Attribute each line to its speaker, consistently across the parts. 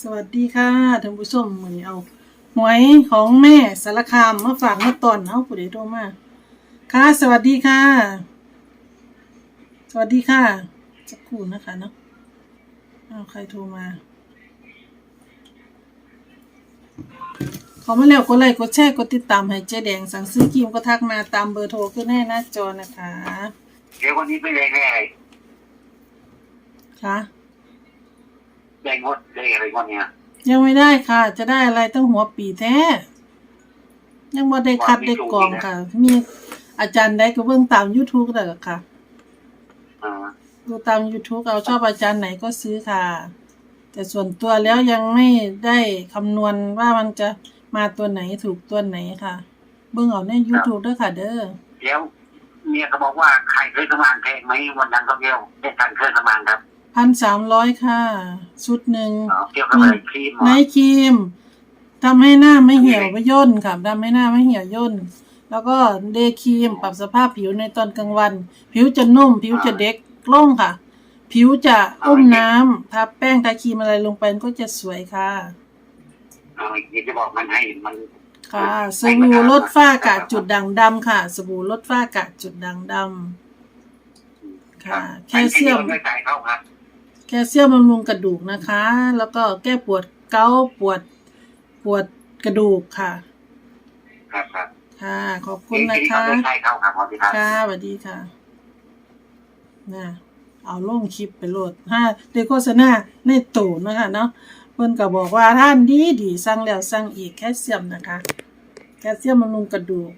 Speaker 1: สวัสดีค่ะท่านผู้ชมวันนี้เอาหวยของแม่สารคามมาฝากเมื่อตอนเอาผู้ใดโทรมาค่ะ สวัสดีค่ะ สวัสดีค่ะสักครู่นะคะเนาะเอาใครโทรมาขอมาแล้วกดไลค์กดแชร์กดติดตามให้เจ๊แดงสั่งซื้อครีมก็ทักมาตามเบอร์โทรขึ้นให้หน้าจอนะคะ
Speaker 2: เดี๋ยววันนี้ไม่ได้แน่
Speaker 1: ค่ะ
Speaker 2: ได้งดได้อะไรงดเนี่ย
Speaker 1: ยังไม่ได้ค่ะ จะได้อะไรต้องหัวปีแท้ ยังบ่ได้คัดได้กรองค่ะ มีอาจารย์ได้ก็เบิ่งตาม YouTube ก็ได้ค่ะ
Speaker 2: อ่า
Speaker 1: ดูตาม YouTube เอาชอบอาจารย์ไหนก็ซื้อค่ะ แต่ส่วนตัวแล้วยังไม่ได้คำนวณว่ามันจะมาตัวไหนถูกตัวไหนค่ะ เบิ่งเอาใน YouTube ด้วยค่ะ เด้อ
Speaker 2: เดี๋ยวเมียก็บอกว่าใครเคยสมานแพงไหมวันนั้นก็เกี่ยวได้การเคยสมานครับ
Speaker 1: พันสามร้อยค่ะ ชุดหนึ่ง
Speaker 2: อ๋อเกี่ยวกับอะไรครีมเหร
Speaker 1: ไน
Speaker 2: อ
Speaker 1: ท์ครีมทำให้หน้าไม่เหี่ยวไม่ย่นค่ะทำให้หน้าไม่เหี่ยวย่น แล้วก็เดย์ครีมปรับสภาพผิวในตอนกลางวัน ผิวจะนุ่ม ผิวจะเด็กโล่งค่ะ ผิวจะอุ้มน้ำทาแป้งทาครีมอะไรลงไปมันก็จะสวยค่ะ
Speaker 2: เอาเดี๋ยวจะบอกมันให้มัน
Speaker 1: ค่ะสบู่ลดฝ้ากระจุดด่างดำค่ะ สบู่ลดฝ้ากระจุดด่างดำค่ะแคลเซียม แคลเซียมบำรุงกระดูกนะคะ แล้วก็แก้ปวดเกาต์ปวดปวดกระดูกค่ะ
Speaker 2: ครับครับ
Speaker 1: ค่ะ ขอบคุณนะคะ
Speaker 2: ไม่ใส่เข้าครับขอบคุณครับ
Speaker 1: ค่ะสวัสดีค่ะน่ะเอาลงคลิปไปโหลดฮะเดโฆษณาในตู่นะคะเนาะเพิ่นก็บอกว่าท่านดีดีสั่งแล้วสั่งอีกแคลเซียมนะคะ แคลเซียมบำรุงกระดูก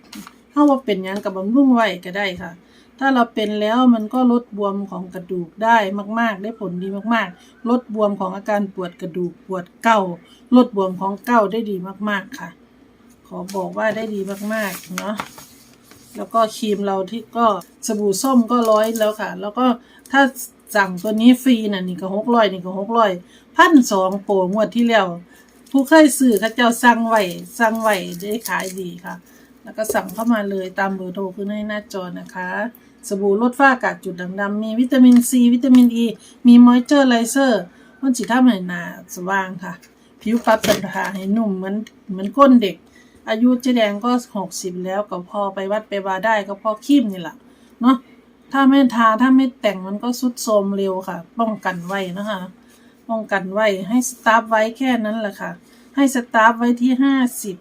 Speaker 1: ถ้าว่าเป็นหยังกับบำรุงไว้ก็ได้ค่ะ ถ้าเราเป็นแล้วมันก็ลดบวมของกระดูกได้มาก ๆ ได้ผลดีมากๆ ลดบวมของอาการปวดกระดูกปวดเก่าลดบวมของเก่าได้ดีมากๆค่ะ ขอบอกว่าได้ดีมากๆเนาะแล้วก็ครีมเราที่ก็สบู่ส้มก็ร้อยแล้วค่ะ แล้วก็ถ้าสั่งตัวนี้ฟรีน่ะนี่ก็หกร้อยนี่ก็หกร้อยพันสองโปรงวดที่แล้วผู้เคยซื้อเขาเจ้าสั่งไหวสั่งไหวได้ขายดีค่ะ แล้วก็สั่งเข้ามาเลยตามเบอร์โทรขึ้นให้หน้าจอนะคะ สบู่ลดฝ้ากระจุดด่างดำมีวิตามินซีวิตามินอ e, ีมีมอยเจอร์ไลเซอร์มันสิทำให้หนาสว่างค่ะ ผิวปรับสภาให้นุ่มเหมือนเหมือนก้นเด็ก อายุเจ๊แดงก็หกสิบแล้วก็พอไปวัดไปวาได้ก็พอคีมนี่แหละเนาะถ้าไม่ทาถ้าไม่แต่งมันก็สุดโทรมเร็วค่ะ ป้องกันไว้นะคะ ป้องกันไว้ให้สตาร์ฟไว้แค่นั้นแหละค่ะ ให้สตาร์ฟไว้ที่ห้าสิบ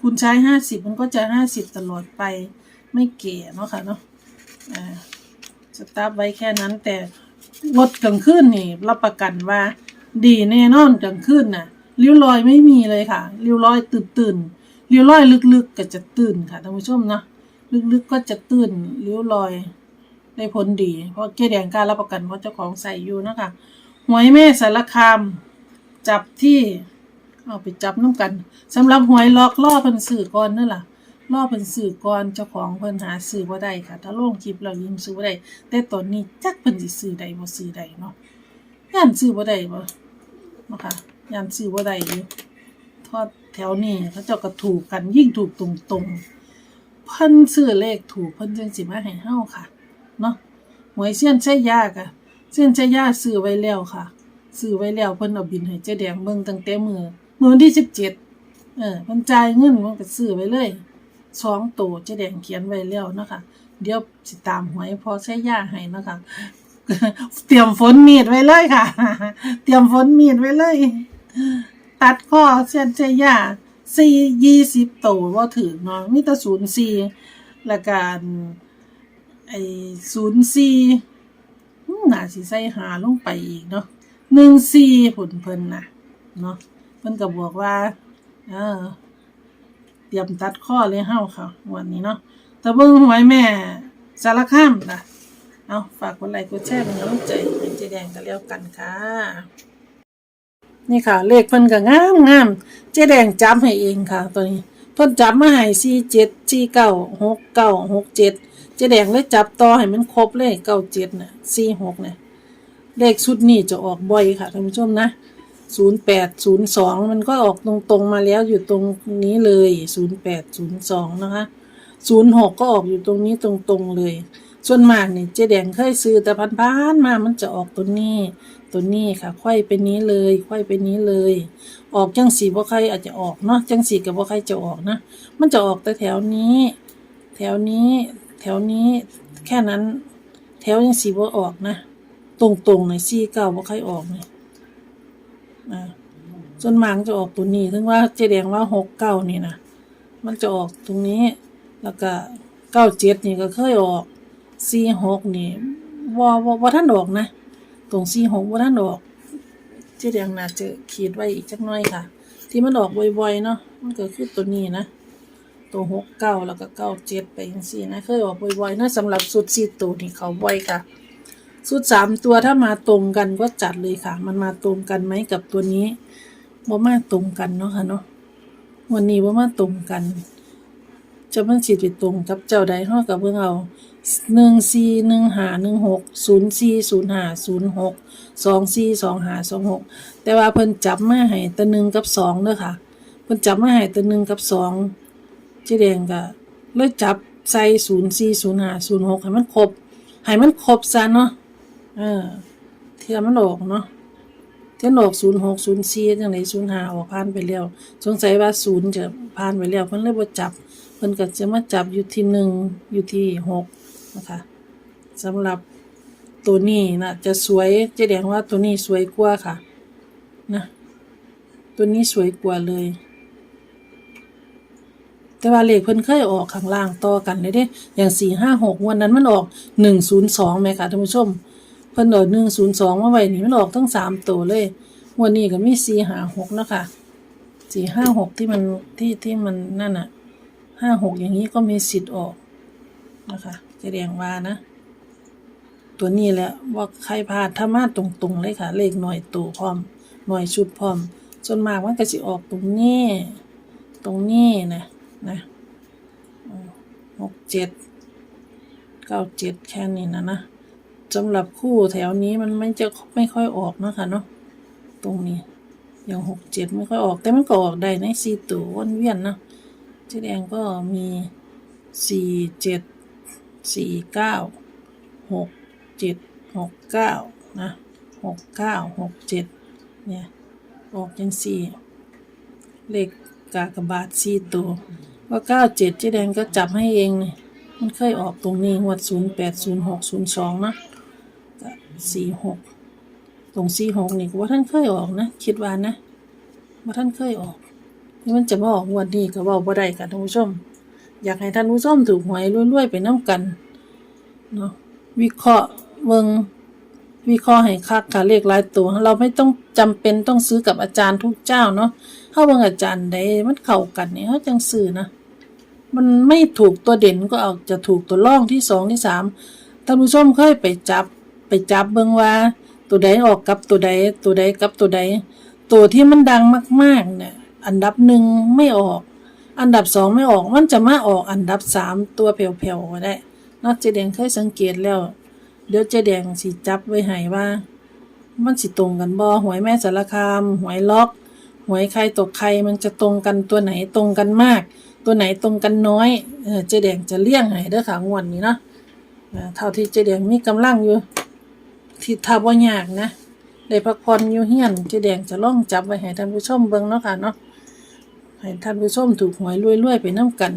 Speaker 1: คุณใช้ห้าสิบมันก็จะห้าสิบตลอดไปไม่เก๋เนาะค่ะเนาะ สตาร์ฟไว้แค่นั้นแต่งดกลางคืนนี่ รับประกันว่า ดีแน่นอนกลางคืนน่ะริ้วรอยไม่มีเลยค่ะ ริ้วรอยตื่นตื่นริ้วรอยลึกๆก็จะตื่นค่ะท่านผู้ชมเนาะลึกๆก็จะตื่นริ้วรอยได้ผลดี เพราะเกแดงกล้ารรับประกันเพราะเจ้าของใส่อยู่นะคะหวยแม่สารคามจับที่ เอาไปจับน้ำกันสำหรับหวยล็อกล่อพิ่นสื่อก่อนนั่นล่ะ ล่อเพิ่นสื่อก่อนเจ้าของเพิ่นหาซื้อบ่ได้ค่ะ ถ้าลงคลิปเรายิ้มซื้อบ่ได้ แต่ตอนนี้จักเพิ่นสิซื้อได้บ่ซื้อได้เนาะย่านซื้อบ่ได้บ่เนาะค่ะย่านซื้อบ่ได้อยู่ทอดแถวนี้เขาเจ้าก็ถูกกันยิ่งถูกตรงๆ เพิ่นซื้อเลขถูกเพิ่นจึงสิมาให้เฮาค่ะเนาะหวยเสี้ยนใช้ยากอะเสี้ยนใช้ยาซื้อไว้แล้วค่ะซื้อไว้แล้วเพิ่นเอาบินให้เจ๊แดงเบิ่งตั้งแต่มือมือวันที่สิบเจ็ดเออเพิ่นจ่ายเงินมันก็ซื้อไว้เลย สองโตวเจ๊แดงเขียนไว้แล้วเนาะคะ เดี๋ยวสิตามหวยพอใช้ยาให้เนาะคะเตรียมฝนมีดไว้เลยค่ะ เตรียมฝนมีดไว้เลย ตัดข้อเส้นใช้ยาสี่ยี่สิบโตวบ่ถึงเนาะมีแต่ศูนย์สี่แล้วก็อันไอศูนย์สี่น่าสิใส่หาลงไปอีกเนาะหนึ่งสี่ผลเพิ่นนะเนาะเพิ่นก็บอกว่า เออ เตรียมตัดข้อเลยเฮาค่ะวันนี้เนาะต่เบิงหวยแม่สารคามนะเอาฝากกดไลค์กดแชร์เป็นกำลังใจให้เจแดงกันแล้วกันค่ะ นี่ค่ะ เลขเพิ่นก็งามงามเจแดงจำให้เองค่ะ ตัวนี้เพิ่นจำมาให้สี่เจ็ดสี่เก้าหกเก้าหกเจ็ดเจแดงเลยจับต่อให้มันครบเลยเก้าเจ็ดน่ะสี่หกเนี่ยเลขชุดนี้จะออกบ่อยค่ะท่านผู้ชมนะ ศูนย์แปดศูนย์สองมันก็ออกตรงๆมาแล้วอยู่ตรงนี้เลยศูนย์แปดศูนย์สองนะคะศูนย์หกก็ออกอยู่ตรงนี้ตรงๆเลย ส่วนมากนี่เจ๊แดงเคยซื้อแต่พันๆมามันจะออกตัวนี้ ตัวนี้ค่ะไขว้เป็นนี้เลยไขว้เป็นนี้เลย ออกจังสีบ่ใครอาจจะออกเนาะจังสีกับบ่ใครจะออกนะ มันจะออกแต่แถวนี้ แถวนี้ แถวนี้แค่นั้น แถวยังสีบ่ออกนะ ตรงๆในซี่เก้าบ่ใครออกนี่ อ่าส่วนมากจะออกตัวนี้ถึงว่าเจแดงว่าหกเก้านี่นะมันจะออกตรงนี้แล้วก็เก้าเจ็ดนี่ก็เคยออกสี่หกนี่ว่าว่าว่าท่านออกนะ ตรงสี่หกว่าท่านออกเจแดงน่าจะขีดไว้อีกจักน่อยค่ะ ที่มันออกบ่อยๆเนาะมันก็คือตัวนี้นะตัวหกเก้าแล้วก็เก้าเจ็ดไปจังซี่นะเคยออกบ่อยๆนะสำหรับสุดสี่ตัวนี่เขาบ่อยค่ะ สุดสามตัวถ้ามาตรงกันก็จัดเลยค่ะ มันมาตรงกันไหมกับตัวนี้บ่มาตรงกันเนาะค่ะเนาะวันนี้บ่มาตรงกัน จะมันสิไปตรงกับเจ้าใดเฮากับเบิ่งเอาหนึ่งสี่หนึ่งหาหนึ่งหกศูนย์สี่ศูนย์หาศูนย์หกสองสี่สองหาสองหกแต่ว่าเพิ่นจับมาให้แต่หนึ่งกับสองเด้อค่ะเพิ่นจับมาให้แต่หนึ่งกับสองเจ๊แดงก็เลยจับใส่ศูนย์สี่ศูนย์หาศูนย์หกให้มันครบให้มันครบซะเนาะ เออ เทียมันออกเนาะเทียนออกศูนย์หกศูนย์สี่จังไดศูนย์ห้าออกผ่านไปแล้ว สงสัยว่าศูนย์จะผ่านไปแล้วเพิ่นเลยบ่จับเพิ่นก็จะมาจับอยู่ที่หนึ่งอยู่ที่หกนะคะสำหรับตัวนี้นะจะสวยเจะแดงว่าตัวนี้สวยกว่าค่ะ นะตัวนี้สวยกว่าเลย แต่ว่าเลขเพิ่นเคยออกข้างล่างต่อกันเลยเด้ อย่างสี่ห้าหกวันนั้นมันออกหนึ่งศูนย์สองไหมคะท่านผู้ชม เพิ่นออกหนึ่งศูนย์สองมาไว้นี่มันออกทั้งสามตัวเลยวันนี้ก็มีสี่หาหกนะคะสี่ห้าหกที่มันที่ที่มันนั่นอะห้าหกอย่างนี้ก็มีสิทธิ์ออกนะคะจะแดงว่านะ ตัวนี้แหละว่าใครพลาดถ้ามาตรงๆเลยค่ะ เลขหน่อยตัวพร้อมหน่อยชุดพร้อมส่วนมากมันก็สิออกตรงนี้ ตรงนี้นะนะหกเจ็ดเก้าเจ็ดแค่นี้นะนะ สำหรับคู่แถวนี้มันไม่จะไม่ค่อยออกนะคะเนาะตรงนี้อย่างหกเจ็ดไม่ค่อยออก แต่มันก็ออกได้ในสี่ตัววนเวียนเนาะเจ๊แดงก็มีสี่เจ็ดสี่เก้าหกเจ็ดหกเก้านะหกเก้าหกเจ็ดเนี่ยออกยังสี่เลขกากบาทสี่ตัวว่าเก้าเจ็ดเจ๊แดงก็จับให้เองเนี่ยมันเคยออกตรงนี้งวดศูนย์แปดศูนย์หกศูนย์สองนะ สี่หกตรงสี่หกนี่ก็ว่าท่านเคยออกนะ คิดว่านะว่าท่านเคยออกนี่มันจะมาออกวดนี้ก็เว้าบ่ได้ค่ะท่านผู้ชม อยากให้ท่านผู้ชมถูกหวยรวยๆไปนํกันเนาะวิเคราะห์เบิงวิเคราะห์ให้คักค่ะเลขหลายตัว เราไม่ต้องจำเป็นต้องซื้อกับอาจารย์ทุกเจ้าเนาะเฮาเบิ่งอาจารย์ใดมันเข้ากันนี่เฮาจังซื้อนะมันไม่ถูกตัวเด่นก็เอาจะถูกตัวร่องที่สองที่สามท่านผู้ชมเคยไปจับ ไปจับเบิ่งว่า ตัวใดออกกับตัวใด ตัวใดกับตัวใด ตัวที่มันดังมากๆเนี่ยอันดับหนึ่งไม่ออก อันดับสองไม่ออกมันจะมาออกอันดับสามตัวแผ่วๆก็ได้นอกเจแดงเคยสังเกตแล้ว เดี๋ยวเจแดงสิจับไว้ให้ว่า มันสิตรงกันบ่หวยแม่สารคาม หวยล็อก หวยใครตกใครมันจะตรงกันตัวไหนตรงกันมาก ตัวไหนตรงกันน้อยเออเจแดงจะเลี่ยงให้เด้อค่ะงวดนี้เนาะเออเท่าที่เจแดงมีกำลังอยู่ ที่ถ้าบ่ยากนะได้พักผ่อนอยู่เฮียนเจ๊แดงจะล่องจับไว้ให้ท่านผู้ชมเบิ่งเนาะค่ะเนาะให้ท่านผู้ชมถูกหวยรวยๆไปน้ำกัน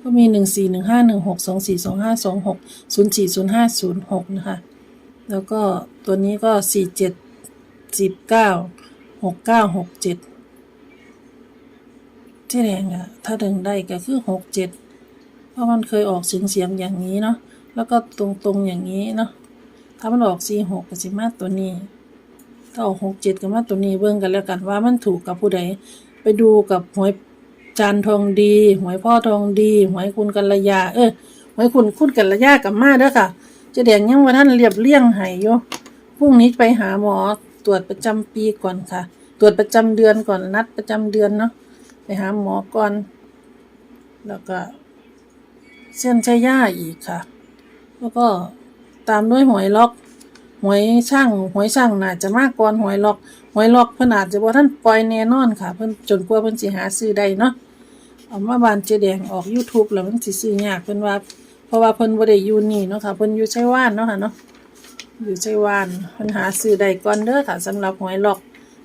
Speaker 1: ก็มีหนึ่งสี่หนึ่งห้าหนึ่งหกสองสี่สองห้าสองหกศูนย์สี่ศูนย์ห้าศูนย์หกนะคะ แล้วก็ตัวนี้ก็สี่เจ็ดสิบเก้าหกเก้าหกเจ็ดเจ๊แดงอะถ้าดึงได้ก็คือหกเจ็ดเพราะมันเคยออกเสียงเสียงๆอย่างนี้เนาะแล้วก็ตรงๆอย่างนี้เนาะ ถ้ามันออกสี่หกก็สิมาตัวนี้ ถ้าออกหกเจ็ดก็มาตัวนี้เบิ่งกันแล้วกันว่ามันถูกกับผู้ใด ไปดูกับหวยจานทองดี หวยพ่อทองดีหวยคุณกัลยา เออหวยคุณคุณกัลยากับมาเด้อค่ะ จะแดงยังว่าท่านเรียบเลี่ยงห้ยู่พรุ่งนี้ไปหาหมอตรวจประจำปีก่อนค่ะ ตรวจประจำเดือนก่อนนัดประจำเดือนเนาะไปหาหมอก่อน แล้วก็ เส้นใช้ย่าอีกค่ะ แล้วก็ ตามด้วยหวยล็อก หวยช่างหวยช่างน่าจะมากกว่าหวยล็อก หวยล็อกเพิ่นอาจจะบ่ท่านปล่อยแน่นอนค่ะ เพิ่นจนกว่าเพิ่นสิหาซื้อได้เนาะเอามาบานเจแดงออก YouTube แล้วมันสิซื้อยากเพิ่นว่า เพราะว่าเพิ่นบ่ได้อยู่นี่เนาะค่ะเพิ่นอยู่ไชัยวานเนาะค่ะเนาะอยู่ไชัยวานเพิ่นหาซื้อได้ก่อนเด้อค่ะสำหรับหวยหลอก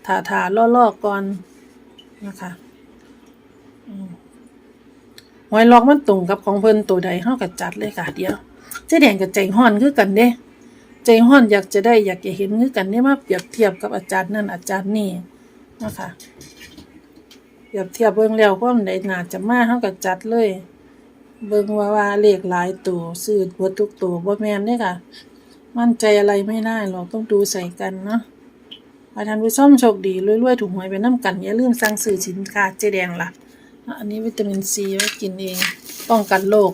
Speaker 1: ถาทาล่อๆก่อนนะคะหวยหลอกมันตรงกับของเพิ่นตัวใดเฮาก็จัดเลยค่ะเดี๋ยว จ๊แดงกับใจฮ้อนคือกันเด้ใจฮ้อนอยากจะได้อยากจะเห็นคือกันได้มาเปรียบเทียบกับอาจารย์นั่นอาจารย์นี่นะคะเปรียบเทียบเบิ่งแล้วความใดน่าจะมาเฮาก็จัดเลย เบิ่งว่าว่าเลขหลายตัวซื้อบ่ทุกตัวบ่แม่นเด้ค่ะ มั่นใจอะไรไม่ได้หรอกต้องดูใส่กันเนาะให้ท่านผู้ชมโชคดีรวยๆถูกหวยไปน้ำกันอย่าลืมสั่งซื้อสินค้าเจ๊แดงล่ะ อันนี้วิตามินซีไว้กินเอง ป้องกันโรค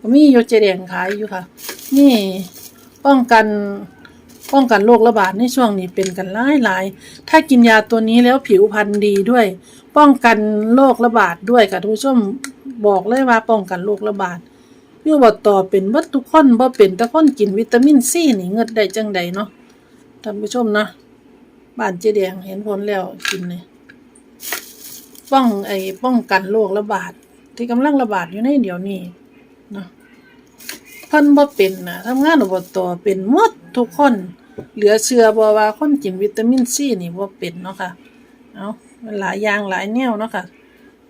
Speaker 1: ก็มีอยู่เจ๊แดงขายอยู่ค่ะ นี่ป้องกันป้องกันโรคระบาดในช่วงนี้เป็นกันหลายหลายถ้ากินยาตัวนี้แล้วผิวพรรณดีด้วย ป้องกันโรคระบาดด้วยค่ะทุกผู้ชมบอกเลยว่าป้องกันโรคระบาดยู่บ่ต่อเป็นเบิดทุกคนบ่เป็นต่คนกินวิตามินซีนี่เงิดได้จังใดเนาะท่านผู้ชมเนาะบ้านเจแดงเห็นผลแล้วกินเลยป้องไอ้ป้องกันโรคระบาดที่กำลังระบาดอยู่ในเดี๋ยวนี้ เนาะเพิ่นบ่เป็นนะทำงานอบตเป็นหมดทุกคน เหลือเชื่อบ่ว่าคนกินวิตามินซีนี่บ่เป็นเนาะค่ะเอามันหลายอย่างหลายแนวเนาะค่ะ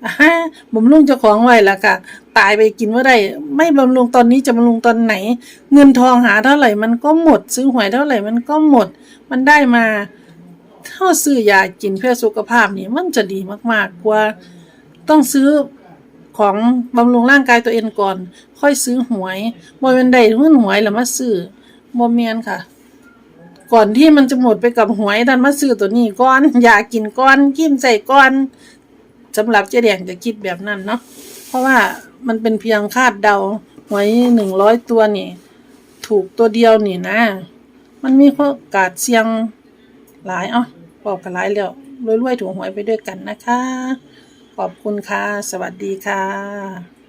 Speaker 1: อ่าฮะบำรุงเจ้าของไว้ล่ะค่ะ ตายไปกินบ่าได้ ไม่บำรุงตอนนี้จะบำรุงตอนไหน เงินทองหาเท่าไหร่มันก็หมด ซื้อหวยเท่าไหร่มันก็หมด มันได้มาเท่าซื้อยากินเพื่อสุขภาพนี่มันจะดีมากๆกว่า ต้องซื้อ ของบำรุงร่างกายตัวเองก่อน ค่อยซื้อหวยบ่แม่นได้เงินหวยแล้วมาซื้อบ่แม่นค่ะ ก่อนที่มันจะหมดไปกับหวยดันมาซื้อตัวนี้ก่อนอยากกินก่อนกินใส่ก่อนสำหรับเจ๊แดงจะคิดแบบนั้นเนาะเพราะว่ามันเป็นเพียงคาดเดาหวยหนึ่งร้อยตัวนี่ ถูกตัวเดียวนี่นะ มันมีโอกาสเสี่ยงหลายอ้าบอกกันหลายแล้วรวยๆถูกหวยไปด้วยกันนะคะ ขอบคุณค่ะ สวัสดีค่ะ